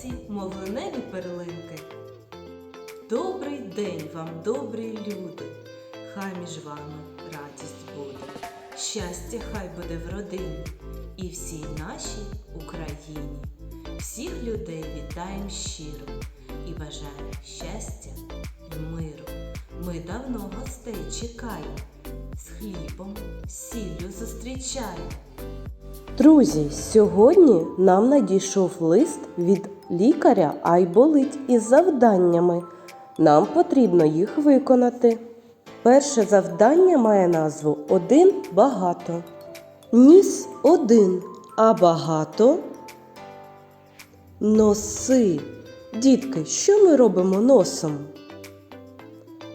сонці, мов линеві перлинки. Добрий день вам, добрі люди, хай між вами радість буде, щастя хай буде в родині і всій нашій Україні. Всіх людей вітаємо щиро і бажаємо щастя і миру. Ми давно гостей чекаємо, з хлібом, сіллю зустрічаємо. Друзі, сьогодні нам надійшов лист від лікаря Айболить із завданнями. Нам потрібно їх виконати. Перше завдання має назву Один багато. Ніс один, а багато. Носи. Дітки, що ми робимо носом?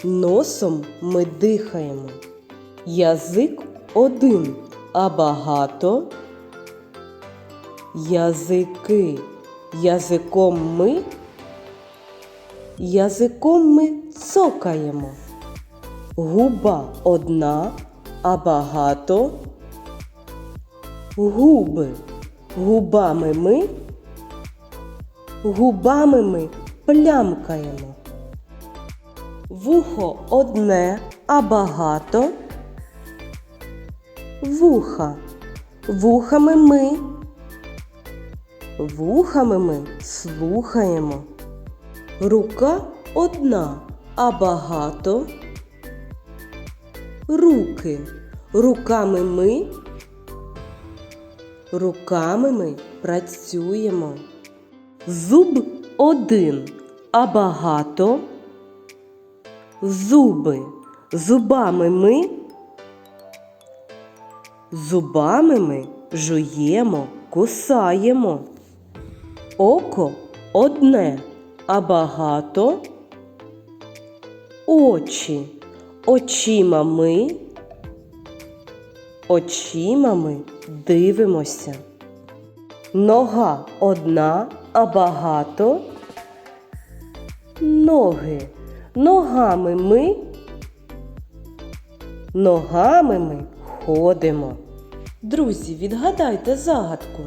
Носом ми дихаємо. Язик один, а багато. Язики. Язиком ми. Язиком ми цокаємо. Губа одна, а багато. Губи. Губами ми. Губами ми плямкаємо. Вухо одне, а багато. Вуха. Вухами ми. Вухами ми слухаємо. Рука одна, а багато. Руки. Руками ми. Руками ми працюємо. Зуб один, а багато. Зуби. Зубами ми. Зубами ми жуємо, кусаємо. Око одне, а багато. Очі. Очима ми. Очима ми дивимося. Нога одна, а багато. Ноги. Ногами ми. Ногами ми ходимо. Друзі, відгадайте загадку.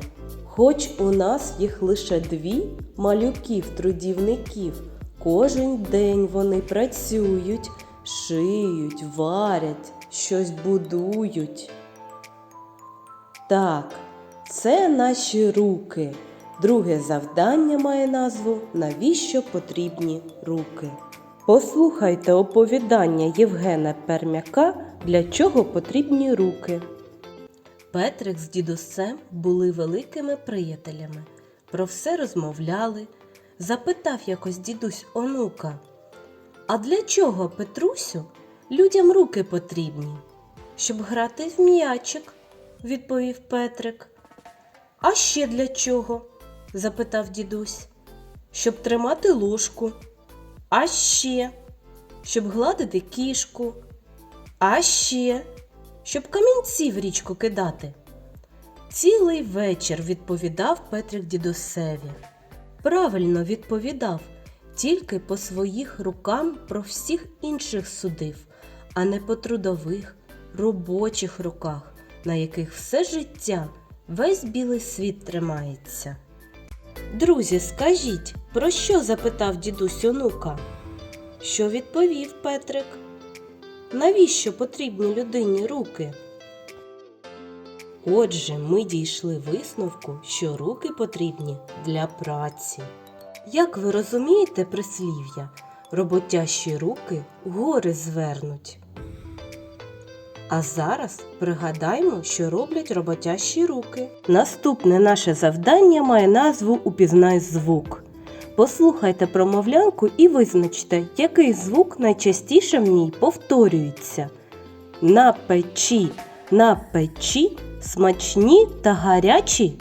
Хоч у нас їх лише дві малюків-трудівників. Кожен день вони працюють, шиють, варять, щось будують. Так, це наші руки. Друге завдання має назву Навіщо потрібні руки? Послухайте оповідання Євгена Пермяка Для чого потрібні руки. Петрик з дідусем були великими приятелями. Про все розмовляли. Запитав якось дідусь онука. А для чого, Петрусю, людям руки потрібні? Щоб грати в м'ячик, відповів Петрик. А ще для чого? запитав дідусь. Щоб тримати ложку. А ще, щоб гладити кішку. А ще, щоб камінці в річку кидати. Цілий вечір відповідав Петрик дідусеві. Правильно відповідав, тільки по своїх рукам про всіх інших судив, а не по трудових, робочих руках, на яких все життя весь білий світ тримається. Друзі, скажіть, про що запитав дідусь онука? Що відповів Петрик? Навіщо потрібні людині руки? Отже, ми дійшли висновку, що руки потрібні для праці. Як ви розумієте прислів'я, роботящі руки гори звернуть. А зараз пригадаймо, що роблять роботящі руки. Наступне наше завдання має назву Упізнай звук. Послухайте промовлянку і визначте, який звук найчастіше в ній повторюється. На печі, на печі, смачні та гарячі.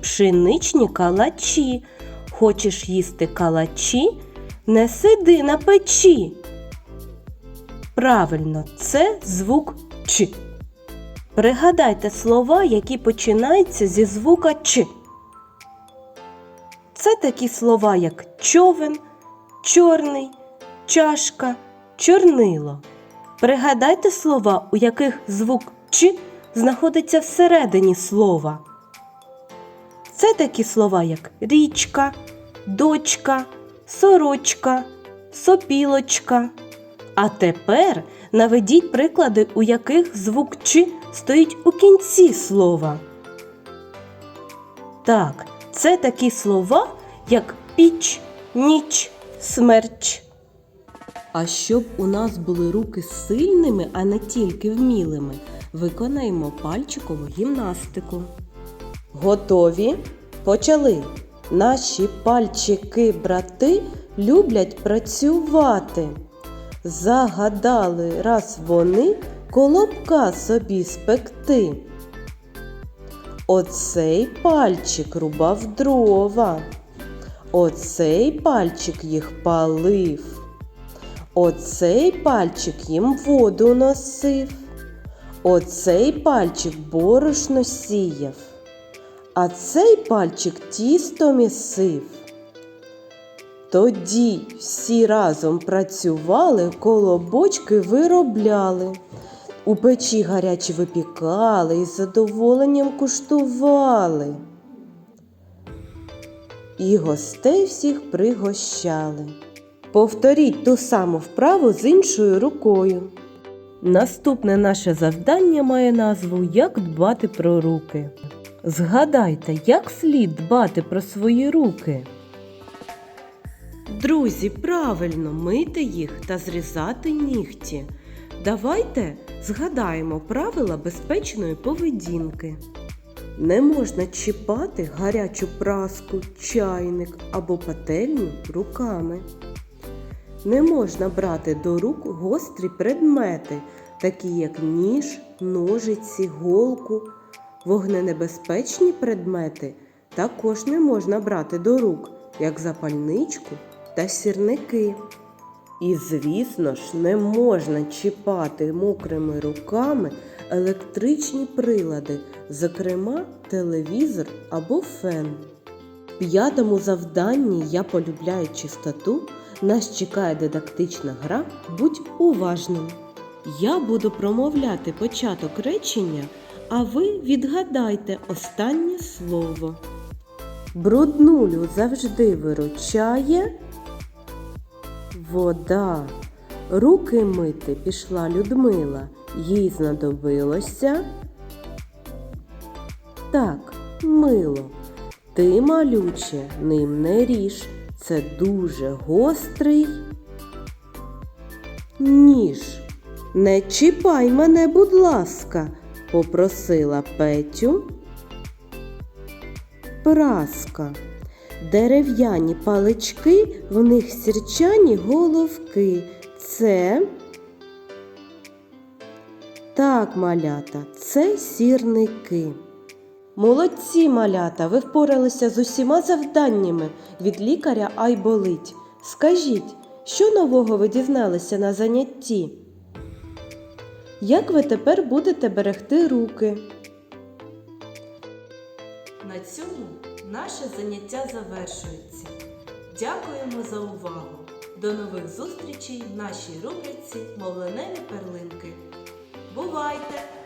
Пшеничні калачі. Хочеш їсти калачі? Не сиди на печі. Правильно, це звук Ч. Пригадайте слова, які починаються зі звука Ч. Це такі слова, як човен, чорний, чашка, чорнило. Пригадайте слова, у яких звук Ч знаходиться всередині слова. Це такі слова, як річка, дочка, сорочка, сопілочка. А тепер наведіть приклади, у яких звук Ч стоїть у кінці слова. Так, це такі слова, як піч, ніч, смерч. А щоб у нас були руки сильними, а не тільки вмілими, виконаємо пальчикову гімнастику. Готові? Почали. Наші пальчики брати люблять працювати. Загадали раз вони колобка собі спекти. Оцей пальчик рубав дрова. Оцей пальчик їх палив. Оцей пальчик їм воду носив. Оцей пальчик борошно сіяв. А цей пальчик тісто місив. Тоді всі разом працювали, колобочки виробляли. У печі гарячі випікали і задоволенням куштували. І гостей всіх пригощали. Повторіть ту саму вправу з іншою рукою. Наступне наше завдання має назву Як дбати про руки. Згадайте, як слід дбати про свої руки. Друзі, правильно мити їх та зрізати нігті. Давайте згадаємо правила безпечної поведінки. Не можна чіпати гарячу праску, чайник або пательню руками. Не можна брати до рук гострі предмети, такі як ніж, ножиці, голку. Вогненебезпечні предмети також не можна брати до рук, як запальничку та сірники. І, звісно ж, не можна чіпати мокрими руками електричні прилади, зокрема телевізор або фен. В п'ятому завданні Я полюбляю чистоту нас чекає дидактична гра Будь уважним. Я буду промовляти початок речення, а ви відгадайте останнє слово. Бруднулю завжди виручає вода. Руки мити пішла Людмила, їй знадобилося. Так, мило. Ти, малюче, ним не ріж. Це дуже гострий. Ніж. Не чіпай мене, будь ласка, попросила Петю. Праска. Дерев'яні палички, в них сірчані головки. Це. Так, малята, це сірники. Молодці, малята, ви впоралися з усіма завданнями від лікаря Айболить. Скажіть, що нового ви дізналися на занятті? Як ви тепер будете берегти руки? На цьому наше заняття завершується. Дякуємо за увагу! До нових зустрічей в нашій рубриці Мовленеві перлинки. Бувайте!